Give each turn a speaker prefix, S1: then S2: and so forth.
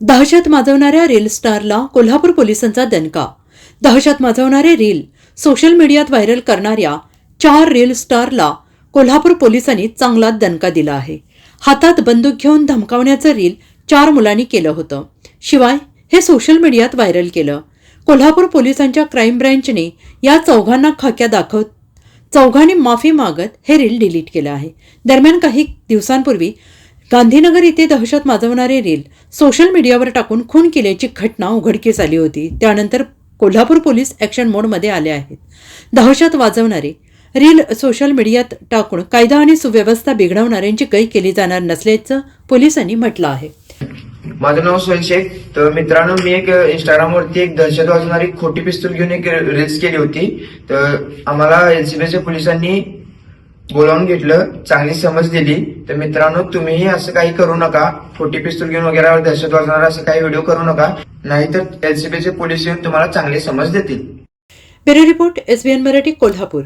S1: दहशत माजवणाऱ्या रील स्टारला कोल्हापूर पोलिसांचा दणका. दहशत माजवणारे रील सोशल मीडियात व्हायरल करणाऱ्या चार रील स्टारला कोल्हापूर पोलिसांनी चांगला दणका दिला आहे. हातात बंदूक घेऊन धमकावण्याचं रील चार मुलांनी केलं होतं. शिवाय हे सोशल मीडियात व्हायरल केलं. कोल्हापूर पोलिसांच्या क्राईम ब्रँचने या चौघांना खाक्या दाखवत चौघांनी माफी मागत हे रील डिलीट केलं आहे. दरम्यान काही दिवसांपूर्वी गांधीनगर येथे दहशत माजवणारे रील सोशल मीडियावर टाकून खून केल्याची घटना उघडकीस आली होती. त्यानंतर कोल्हापूर पोलीस ॲक्शन मोडमध्ये आले आहेत. दहशत वाजवणारे रील सोशल मीडियात टाकून कायदा आणि सुव्यवस्था बिघडवणाऱ्यांची कै केली जाणार नसल्याचं पोलिसांनी म्हटलं आहे.
S2: माझं नाव सोहेल शेख. तर मित्रांनो मी एक इंस्टाग्रामवरती एक दहशत वाजवणारी खोटी पिस्तूल घेऊन एक रील्स केली होती. तर आम्हाला एनसीबीच्या पोलिसांनी बोलावून घेतलं चांगली समज दिली. तर मित्रांनो तुम्हीही असं काही करू नका. खोटी पिस्तूल घेऊन वगैरे दहशत वाजणार असं काही व्हिडिओ करू नका. नाहीतर एलसीबीचे पोलीस येऊन तुम्हाला चांगली समज देतील.
S1: Bureau report SBN Marathi Kolhapur.